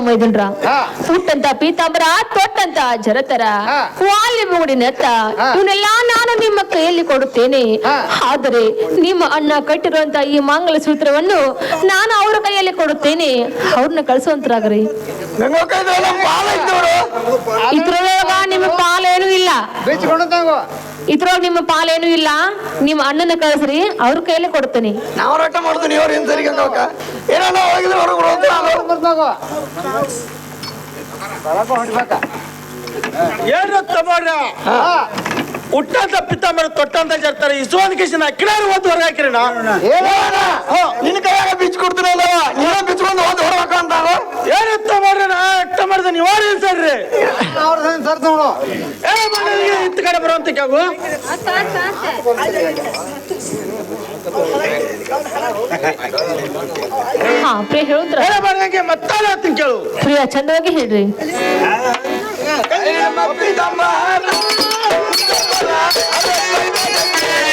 ಮೈದನ್ರ. ಹಾ. ಹುಟ್ಟಂತ ಪೀತಾಂಬರ ತೊಟ್ಟಂತ ಜರತರ. ಹಾ. ವಾಲಿ ಮುಗುಡಿ ನೆತ್ತ. ಇವನ್ನೆಲ್ಲ ನಾನು ನಿಮ್ಮ ಕೈಯಲ್ಲಿ ಕೊಡುತ್ತೇನೆ. ಆದರೆ ನಿಮ್ಮ ಅಣ್ಣ ಕಟ್ಟಿರುವಂತ ಈ ಮಂಗಲ ಸೂತ್ರವನ್ನು ನಾನು ಅವರ ಕೈಯಲ್ಲಿ ಕೊಡುತ್ತೇನೆ. ಅವ್ರನ್ನ ಕಳಿಸುವಂತರಾಗ್ರಿ. ಇದ್ರೊಳಗ ನಿಮ್ಮ ಪಾಲೇನು ಇಲ್ಲ. ಇದ್ರೊಳಗ ನಿಮ್ಮ ಪಾಲೇನು ಇಲ್ಲ ನಿಮ್ಮ ಅಣ್ಣನ ಕಳಿಸ್ರಿ ಅವ್ರ ಕೈಲಿ ಕೊಡ್ತೀನಿ. ನಾವು ರೊಟ್ಟ ಮಾಡ್ತೀನಿ ಇವ್ರು ಹಿಂದೆ ಸರಿ ಹೋಗ ಏನೋ ಹೋಗಿದ್ರೆ ಹೊರಗೆ ಬರ್ತಾಗು ಏನು ತಮ್ಮ ಹುಟ್ಟಂತ ಪಿತಾಂಬರ ತೊಟ್ಟಂತ ಜರ್ತಾರೆ ಇಸುವಂತ ಕಿಶನ್ ಕಿಡಾರು ಓದ್ ಹೊರಗೆ ಹಾಕಿರಿ ನಿನ್ನ ಕೈಯಾಗ ಬಿಚ್ಚು ಕೊಡ್ತೀನಲ್ಲ ನೀನ ಬಿಚ್ಕೊಂಡು ಓದ್ ಹೊರಗೆ ಅಂತ ಏನು ಮಾಡ್ರಿ ನಾ ಎಟ್ಟ ಮಾಡಿದ ನೀವು ಸರ್ರಿ ಅವ್ರ ಸರ್ತ ನೋಡು ಇತ್ತ ಕಡೆ ಬರುವಂತ ಕ್ಯಾಗು ಹಾ ಪ್ರಿಯ ಹೇಳುದ್ರ ಮಾಡ್ದಂಗೆ ಮತ್ತಾಲ ಹತ್ತಿನ ಕೇಳು ಪ್ರಿಯ ಚಂದವಾಗಿ ಹೇಳ್ರಿ あれ?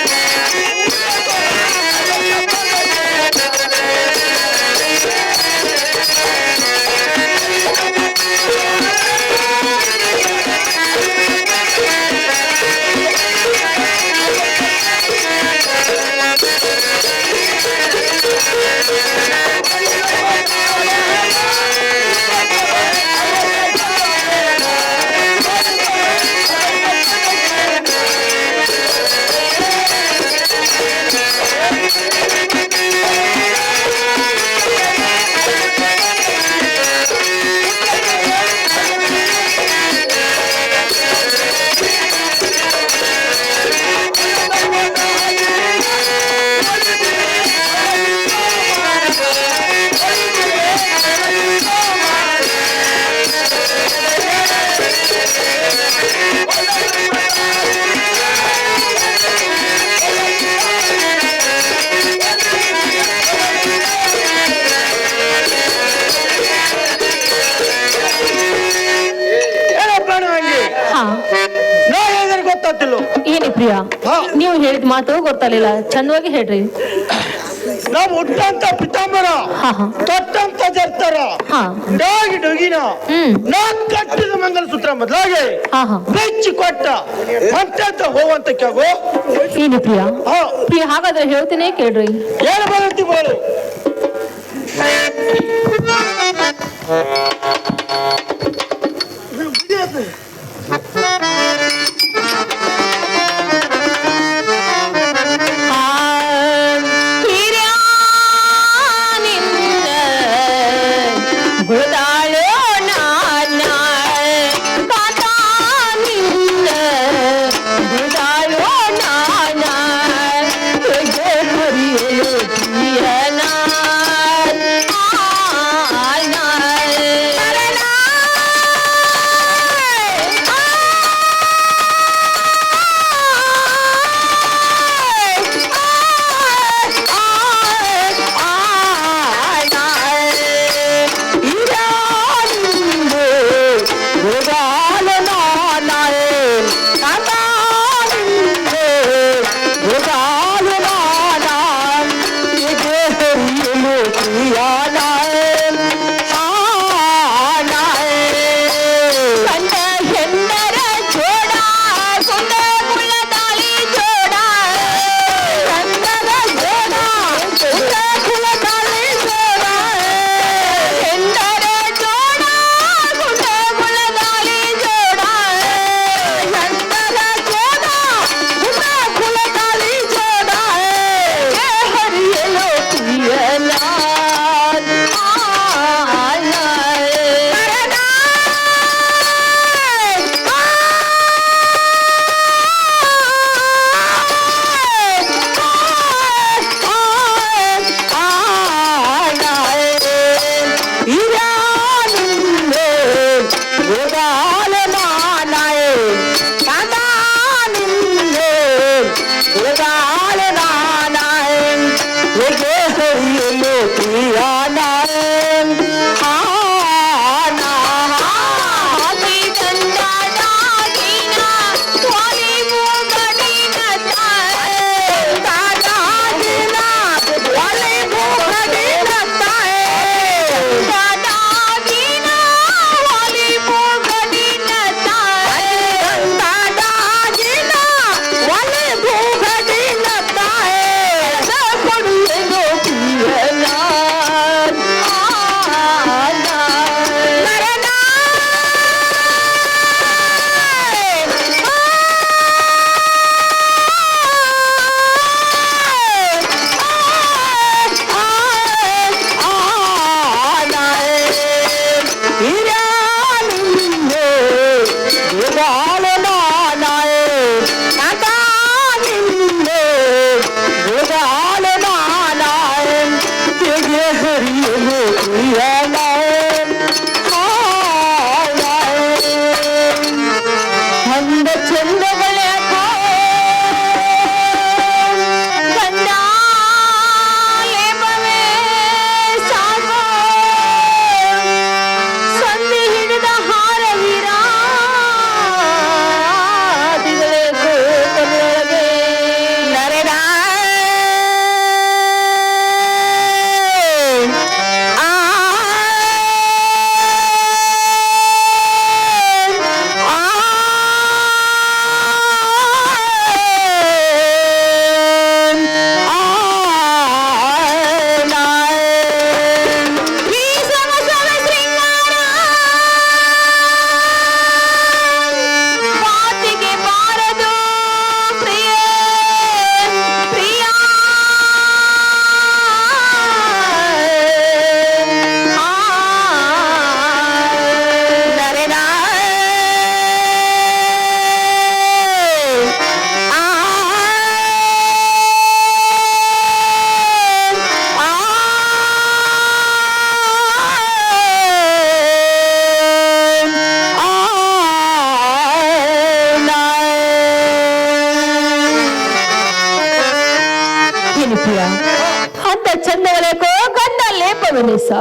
ಪ್ರಿಯ ನೀವು ಹೇಳಿದ ಮಾತು ಗೊತ್ತಾಗಲಿಲ್ಲ. ಚಂದವಾಗಿ ಹೇಳ್ರಿ. ನಾವು ಹುಟ್ಟಂತ ಪಿತಾಂಬರ ತೊಟ್ಟಂತ ಜರ್ತಾರ ಹಾ. ಡಾಗಿ ಡೊಗಿನ ನಾ ಕಟ್ಟಿದ ಮಂಗಲಸೂತ್ರ ಮೊದಲಾಗೆ ಹಾ ಹಾ. ಬೆಚ್ಚಿ ಕೊಟ್ಟ ಮಂಟಂತ ಹೋಗುವಂತ ಕ್ಯಾಗು? ಏನು ಪ್ರಿಯ? ಪ್ರಿಯ ಹಾಗಾದ್ರೆ ಹೇಳ್ತೀನಿ ಕೇಳ್ರಿ. ಏನು ಬರುತ್ತಿ ಬೋಳು. ಗುರುದಾಳು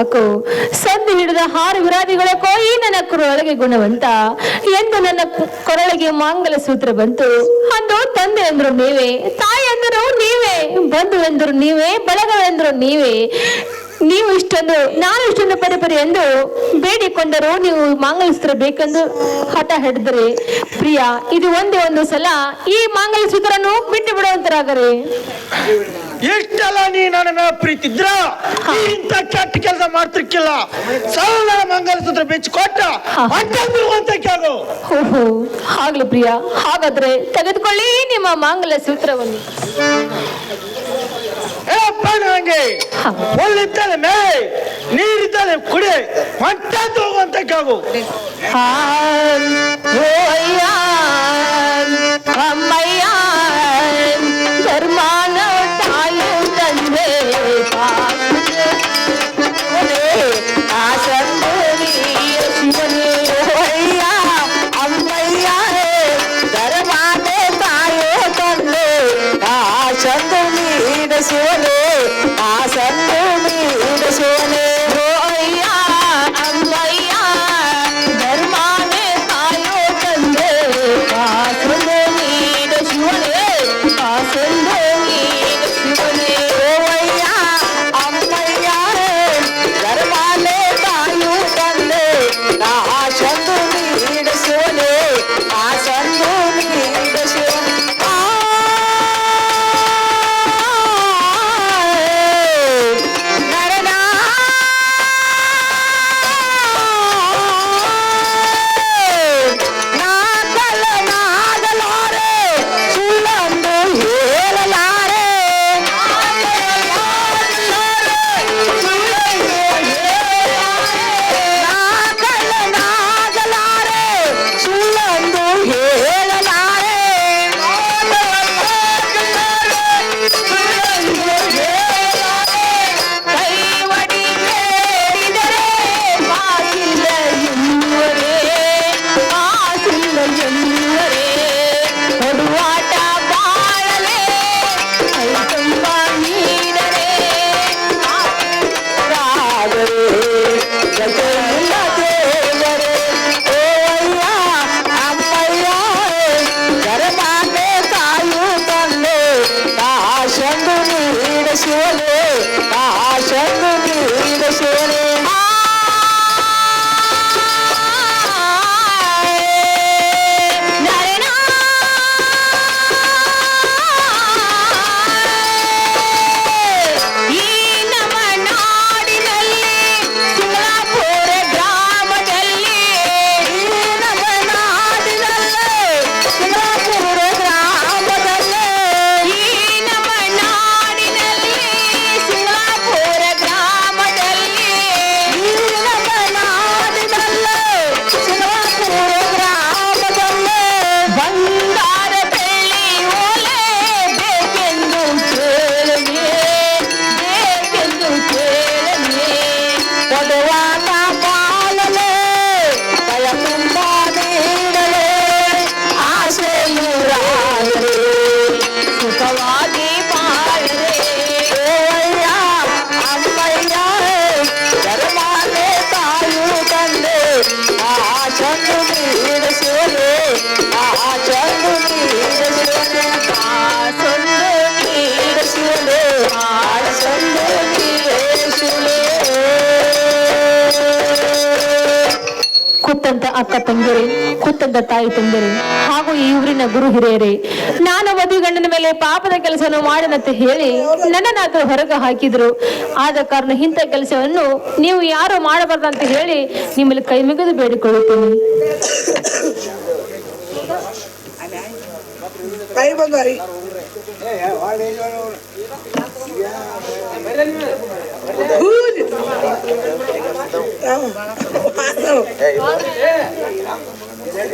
ಸಾಕು. ಸಂದಿ ಹಿಡಿದ ಹಾರು ವಿರಾದಿಗಳ ಕೋಯಿ ನನ್ನ ಕೊರಳಿಗೆ ಗುಣವಂತ. ಎಂದು ನನ್ನ ಕೊರಳಿಗೆ ಮಾಂಗಲ ಸೂತ್ರ ಬಂತು. ಅಂದು ತಂದೆ ಅಂದ್ರು ನೀವೇ, ತಾಯಿ ಅಂದರು ನೀವೇ, ಬಂಧು ಎಂದರು ನೀವೇ ಬಳಗವೆಂದರು ನೀವೇ. ನೀವು ಇಷ್ಟೊಂದು, ನಾನು ಇಷ್ಟೊಂದು ಪರಿ ಪರಿ ಎಂದು ಬೇಡಿಕೊಂಡರು ನೀವು ಮಾಂಗಲ್ಯಸೂತ್ರ ಬೇಕೆಂದು ಹಠ ಹಿಡಿದ್ರೆ. ಪ್ರಿಯ, ಇದು ಒಂದೇ ಒಂದು ಸಲ ಈ ಮಾಂಗಲ್ಯಸೂತ್ರನು ಬಿಟ್ಟು ಬಿಡುವಂತರಾಗರೆ. ಇಷ್ಟೆಲ್ಲ ನೀ ನನ್ನ ಮೇಲೆ ಪ್ರೀತಿ ಇದ್ರ ಇಂತ ಕೆಟ್ಟ ಕೆಲಸ ಮಾಡ್ತಿರ್ಕಿಲ್ಲ. ಸರಳ ಮಂಗಲಸೂತ್ರ ಬೆಚ್ಚ ಕೊಟ್ಟ. ಅಂತ ಕೇಳು ಓಹೋ ಆಗ್ಲಿ ಪ್ರಿಯ ಹಾಗಾದ್ರೆ ತೆಗೆದುಕೊಳ್ಳಿ ನಿಮ್ಮ ಮಾಂಗಲ್ಯ ಸೂತ್ರವನ್ನು ಏಪ್ಪ ನಂಗೆ ಹಾ. ಒಳ್ಳಿದ್ದಾನೆ ಮೇ. ನೀರಿದ್ದಾನೆ ಕುಡಿ. ಹೊಟ್ಟೆ ಹೋಗುವಂತ ಕೇಳು ಅಕ್ಕ ತಂಗಿಯರೇ ಕುತ್ತಂತ ತಾಯಿ ತಂಗಿಯರೇ ಹಾಗೂ ಈ ಊರಿನ ಗುರು ಹಿರಿಯರೇ ನಾನು ಮದುವೆ ಗಂಡನ ಮೇಲೆ ಪಾಪದ ಕೆಲಸವನ್ನು ಮಾಡದಂತೆ ಹೇಳಿ ನನ್ನನ್ನಾದ್ರೂ ಹೊರಗೆ ಹಾಕಿದ್ರು ಆದ ಕಾರಣ ಇಂಥ ಕೆಲಸವನ್ನು ನೀವು ಯಾರು ಮಾಡಬಾರ್ದಂತ ಹೇಳಿ ನಿಮ್ಮಲ್ಲಿ ಕೈ ಮುಗಿದು ಬೇಡಿಕೊಳ್ಳುತ್ತೇನೆ ಕೈ Rude! Tá. não ah, não. É, eu...